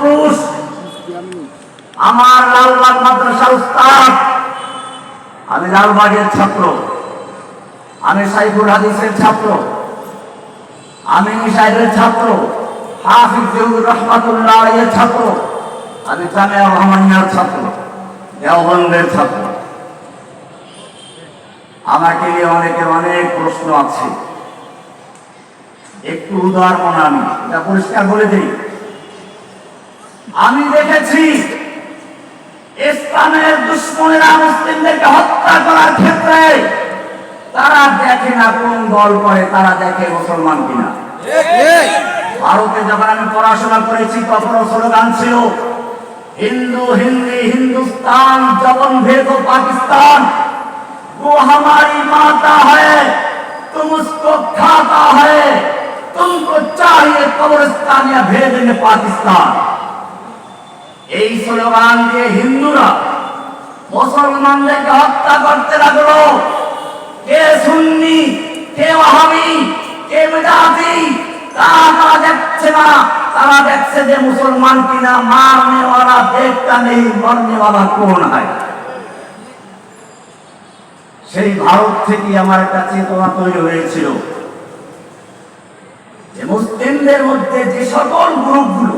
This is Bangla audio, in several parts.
পূর্বপুরুষ আমার লালবাগ মাদ্রাসা উস্তাদ, আমি লালবাগের ছাত্র, আমি সাইফুল হাদিসের ছাত্র, আমি সাহেবের ছাত্র হাফিজুর রহমাতুল্লাহ এর ছাত্র, আমি জামিয়া রহমানিয়ার ছাত্র, দেওবন্দের ছাত্র। আমাকে নিয়ে অনেকের অনেক প্রশ্ন আছে। একটু উদাহরণ আমি এটা পরিষ্কার বলে দিই। আমি দেখেছি ইসলামের দুশ্মনেরা মুসলিমদেরকে হত্যা করার ক্ষেত্রে তারা দেখে না কোন দল করে তারা দেখে মুসলমান কিনা ভারতে যখন আমি পড়াশোনা করেছি তখন স্লোগান ছিল হিন্দু হিন্দি হিন্দুস্তান জবন ভেদ পাকিস্তান वो हमारी माता है तुम उसको खाता है तुमको चाहिए कब्रिस्तान या भेजेंगे पाकिस्तान এই স্লোগান দিয়ে হিন্দুরা মুসলমানদেরকে হত্যা করতে লাগল। কে সুন্নি, কে ওয়াহাবি, কে মেদাতি তারা দেখছে না, তারা দেখছে যে মুসলমান কিনা মারনে ওয়ালা দেখটা নেই মরনে কোন হয় সেই ভারত থেকে আমার কাছে তোলা তৈরি হয়েছিল যে মুসলিমদের মধ্যে যে সকল গ্রুপগুলো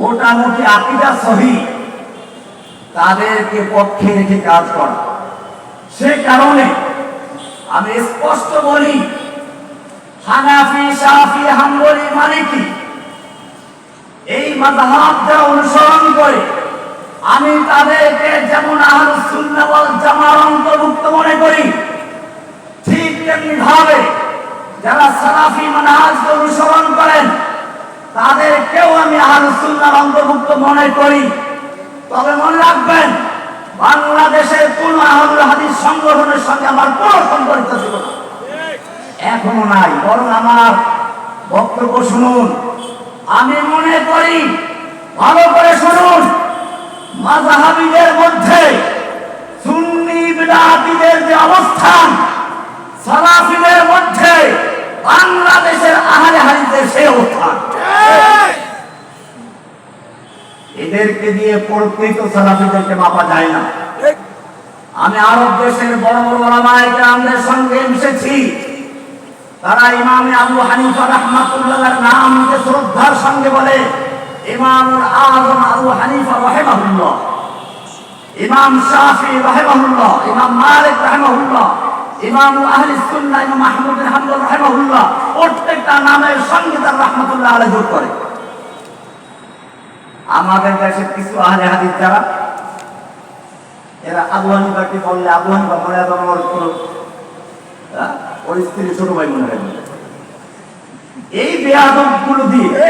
মোটামুটি আকিদা সহি। তাদেরকে পক্ষে রেখে কাজ করা। সে কারণে আমি স্পষ্ট বলি, হানাফি সাফি হাম্বলি মালিকি এই মাযহাব যারা অনুসরণ করে আমি তাদেরকে যেমন ওয়াল জামার অন্তর্ভুক্ত মনে করি, ঠিক তেমনি ভাবে যারা সালাফি মানহাজকে অনুসরণ করেন তাদেরকেও আমি সুন্নাহর অন্তর্ভুক্ত মনে করি। তবে মনে রাখবেন, বাংলাদেশের কোন আহলুল হাদিস সংগঠনের সঙ্গে আমার কোনো সম্পর্ক ছিল না। এখনও নাই, বরং আমার বক্তব্য শুনুন। আমি মনে করি, ভালো করে শুনুন, মাযহাবিদের মধ্যে সুন্নি বিদআতীদের যে অবস্থান, সালাফিদের মধ্যে বাংলাদেশের আহলে হাদিসের সেই অবস্থান। এদেরকে দিয়ে প্রকৃত সালাফিদেরকে মাপা যায় না। আমি আরব দেশের বড় বড় কেরামদের সঙ্গে মিশেছি। তারা ইমাম আবু হানিফা রাহমাতুল্লাহর নামকে শ্রদ্ধার সঙ্গে বলে ইমাম আজম আবু হানিফা রাহিমাহুল্লাহ, ইমাম শাফি রাহিমাহুল্লাহ, ইমাম মালিক রাহিমাহুল্লাহ, ইমাম আহলে সুন্নাহ ইমাম মাহমুদ বিন হাম্বল প্রত্যেকটা নামের সঙ্গে তার রাহমাতুল্লাহ আলাইহি করে। আমাদের দেশের কিছু আহলে হাদিস যারা, এরা আবু হানিফাকে বললে, আবু হানিফা মনে হয় আমার? ওর স্ত্রী ছোট ভাই মনে হয়। এই বেয়াদবগুলো দিয়ে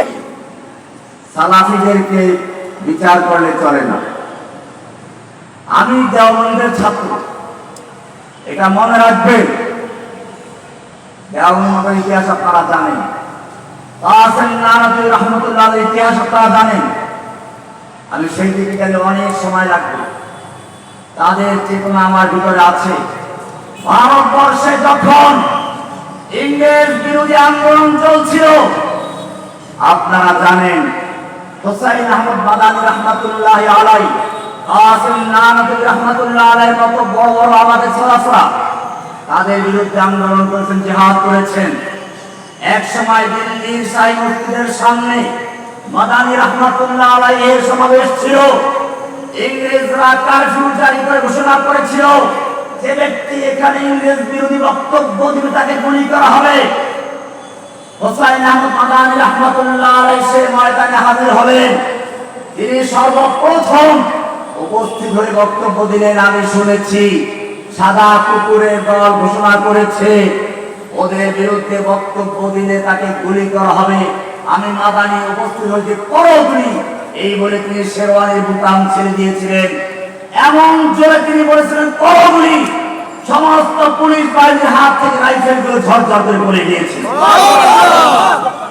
সালাফিদেরকে বিচার করলে চলে না। আমি দেওবন্দের ছাত্র, এটা মনে রাখবেন, দেওবন্দের ইতিহাস আপনারা জানেন। রহমতুল্লাহ ইতিহাস আপনারা জানেন। আমি সেই দিকে গেলে অনেক সময় লাগবে। তাদের চেতনা আমার ভিতরে আছে। ভারতবর্ষে যখন ইংরেজ বিরোধী আন্দোলন চলছিল, আপনারা জানেন, হোসাইন আহমদ বাদানি রহমতুল্লাহ আলাই কাসিম রহমতুল্লাহ আলাইয়ের মতো বড় বড় আমাদের সরাসরা তাদের বিরুদ্ধে আন্দোলন করেছেন, জিহাদ করেছেন। এক সময় দিল্লির সাই মসজিদের সামনে মাদানী রহমতুল্লাহ আলাই এর সমাবেশ ছিল। ইংরেজরা কারফিউ জারি করে ঘোষণা করেছিল যে ব্যক্তি এখানে ইংরেজ বিরোধী বক্তব্য দিবে তাকে গুলি করা হবে। হোসাইন আহমদ মাদানী রহমতুল্লাহ আলাই সে ময়দানে হাজির হবেন তিনি সর্বপ্রথম উপস্থিত হয়ে বক্তব্য দিলেন, আমি শুনেছি, সাদা কুকুরের দল ঘোষণা করেছে, ওদের বিরুদ্ধে বক্তব্য দিলে তাকে গুলি করা হবে। আমি মাদানি উপস্থিত হয়েছি করো গুলি এই বলে তিনি শেরওয়ানির বুতাম ছেড়ে দিয়েছিলেন। এমন জোরে তিনি বলেছিলেন গুলি সমস্ত পুলিশ বাহিনীর হাত থেকে রাইফেলগুলো ঝরঝর করে পড়ে গিয়েছে।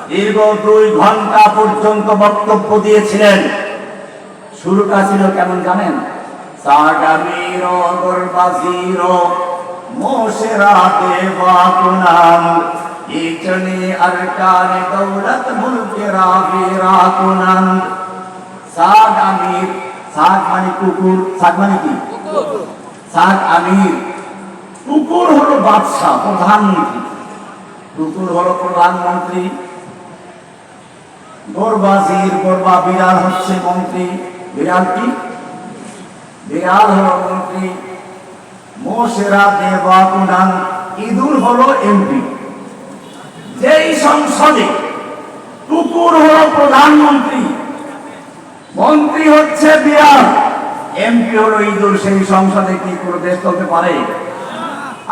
দীর্ঘ দুই ঘণ্টা পর্যন্ত বক্তব্য দিয়েছিলেন। শুরুটা ছিল কেমন জানেন? সাগামির দরবাজির মোশেরাতে ইচনি আরকান দৌলত মুলকে রাবিরা কুনান সাদ আমির। সাদ মানে কুকুর। সাদ মানে কি? সাদ আমির। কুকুর হলো বাদশাহ প্রধানমন্ত্রী কুকুর হলো প্রধানমন্ত্রী গোরবাজির গোরবা বিড়াল হচ্ছে মন্ত্রী। বিড়াল কি? বিড়াল হলো মন্ত্রী। মোশেরা দেবা কুনান হলো এমপি। সংসদে কুকুর হল প্রধানমন্ত্রী। মন্ত্রী হচ্ছে বিড়াল এমপি হলো ইঁদুর সেই সংসদে কি কোনো দেশ চলতে পারে?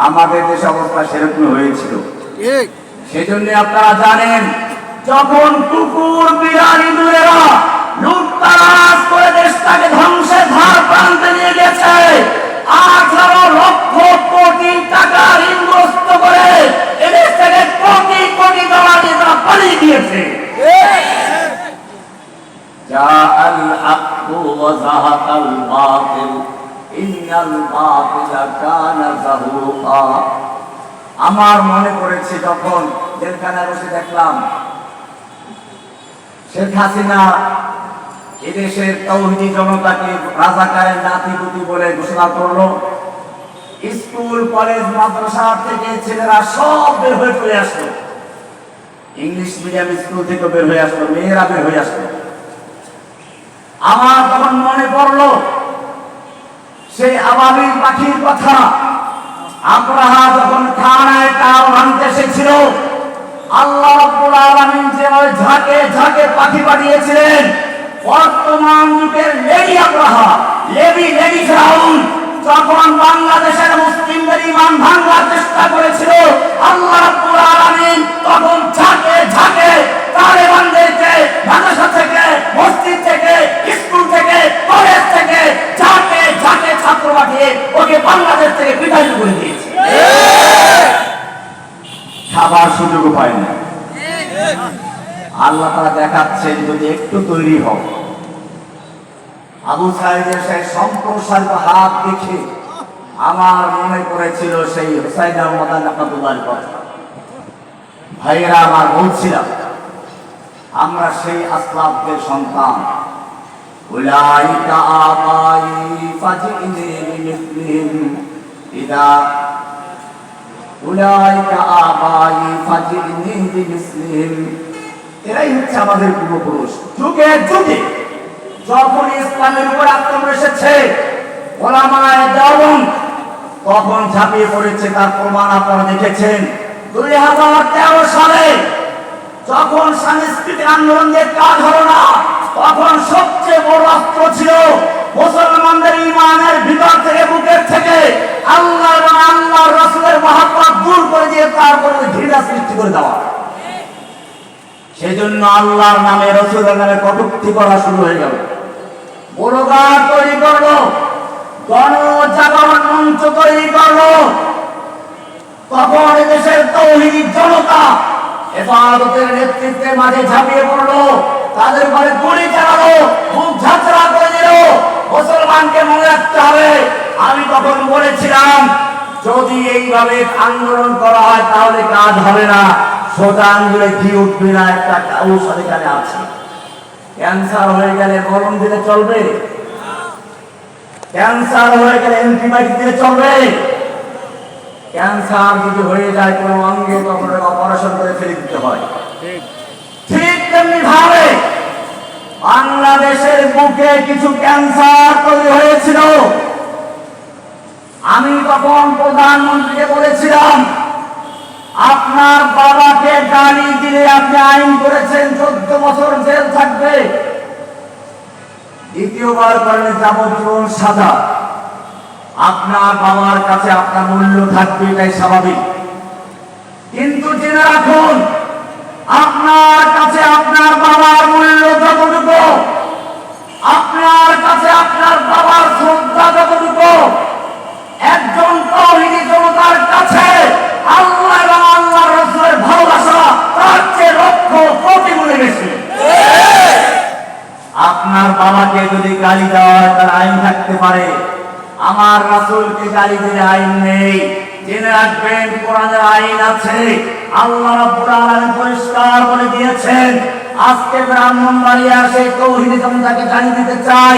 আমাদের দেশ অবস্থা সেরকম হয়েছিল। সেজন্য আপনারা জানেন যখন কুকুর বিড়াল ইঁদুরেরা আমার মনে পড়েছে যখন জেলখানায় বসে দেখলাম, শেখ হাসিনা এদেশের তৌহিদি জনতাকে রাজাকারের নাতিপুতি বলে ঘোষণা করল। স্কুল, কলেজ, মাদ্রাসা থেকে ছেলেরা সব বের হয়ে চলে আসলো। ইংলিশ মিডিয়াম স্কুল থেকে বের হয়ে আসলো, মেয়েরা বের হয়ে আসলো। আমার তখন মনে পড়ল সেই আবাবিল পাখির কথা। আব্রাহা যখন খানায় তার ভাঙতে এসেছিল, আল্লাহ রাব্বুল আলামিন যেভাবে ঝাঁকে ঝাঁকে পাখি পাঠিয়েছিলেন, বর্তমান যুগের লেডি আব্রাহা লেডি লেডি ফেরাউন, যখন বাংলাদেশের মুসলিমদের ইমান ভাঙার চেষ্টা করেছিল, আল্লাহ রাব্বুল আলামিন তখন ঝাঁকে ঝাঁকে তালেবানদেরকে, মাদ্রাসা থেকে, মসজিদ থেকে কলেজ থেকে ঝাঁকে ঝাঁকে ছাত্র পাঠিয়ে ওকে বাংলাদেশ থেকে বিতাড়িত করে দিয়েছে। খাবার সুযোগ পায় না আল্লাহ তারা দেখাচ্ছেন, যদি একটু তৈরি আবু সাইদের সেই সম্প্রসারিত হাত দেখে আমার মনে পড়েছিল সেই হুসাইন আহমদ কথা। ভাইয়েরা, আমার বলছিলাম, আমরা সেই আসলাফদের সন্তান। উলাইকা আবাই ফাজিনি বিমিসলিহিম ইদা উলাইকা আবাই ফাজিনি বিমিসলিহিম এরাই হচ্ছে আমাদের পূর্বপুরুষ। যুগে যুগে যখন ইসলামের উপর আক্রমণ এসেছে, ওলামায় দেওবন্দ তখন ঝাঁপিয়ে পড়েছে তার প্রমাণ আপনারা দেখেছেন। দুই হাজার তেরো সালে যখন সাংস্কৃতিক আন্দোলনের কাজ হলো না তখন সবচেয়ে বড় অস্ত্র ছিল মুসলমানদের ইমানের ভিতর থেকে, বুকের থেকে। আল্লাহ এবং আল্লাহ রসুলের মহাত্মা দূর করে দিয়ে তারপরে ঘৃণা সৃষ্টি করে দেওয়া। সেজন্য আল্লাহর নামে, রসুলের নামে কটুক্তি করা শুরু হয়ে গেল। বড়গার তৈরি করল, গণজাগরণ মঞ্চ তৈরি করল। তখন দেশের তৌহিদ জনতা এবাদতের নেতৃত্বের মাঝে ঝাঁপিয়ে পড়ল। তাদের ঘরে গুলি চালালো খুব ঝাঁচড়া করে দিল। মুসলমানকে মনে রাখতে হবে আমি তখন বলেছিলাম যদি এইভাবে আন্দোলন করা হয় তাহলে কাজ হবে না। সোজা আঙ্গুলে ঘি উঠবে না একটা ঔষধ এখানে আছে। ক্যান্সার হয়ে গেলে গরম দিলে চলবে? ক্যান্সার হয়ে গেলে অ্যান্টিবায়োটিক দিলে চলবে? ক্যান্সার যদি হয়ে যায় কোনো অঙ্গে তখন অপারেশন করে ফেলে দিতে হয়। ঠিক। তেমনি ভাবে বাংলাদেশের বুকে কিছু ক্যান্সার তৈরি হয়েছিল। আমি তখন প্রধানমন্ত্রীকে বলেছিলাম, আপনার বাবাকে গালি দিলে আপনি আইন করেছেন, চোদ্দ বছর জেল থাকবে। দ্বিতীয়বার করলে যাবজ্জীবন সাজা। আপনার বাবার কাছে আপনার মূল্য থাকবে, এটাই স্বাভাবিক। কিন্তু জেনে রাখুন, আপনার কাছে আপনার বাবার মূল্য যতটুকু আপনার কাছে আপনার বাবার শ্রদ্ধা আপনার বাবাকে যদি গালি দেওয়া হয়, তার আইন থাকতে পারে। আমার রাসূলকে গালি দিলে আইন নেই। জেনে রাখবেন, কোরআনের আইন আছে। আল্লাহ পরিষ্কার বলে দিয়েছেন, আজকে ব্রাহ্মণবাড়িয়া সেই তৌহিদি জনতাকে জানিয়ে দিতে চাই।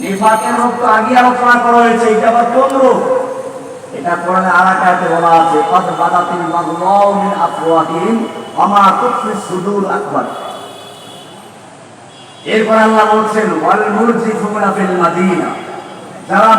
নিফাকের রূপ তো আগে আলোচনা করা হয়েছে, এটা আবার কোন রূপ? এটা কোরআনে আরাকাতে বলা আছে মিন আমা সুদুর আকবার। এরপর আল্লাহ বলছেন, ওয়াল মুরজিফুনা ফিল মাদিনা। যারা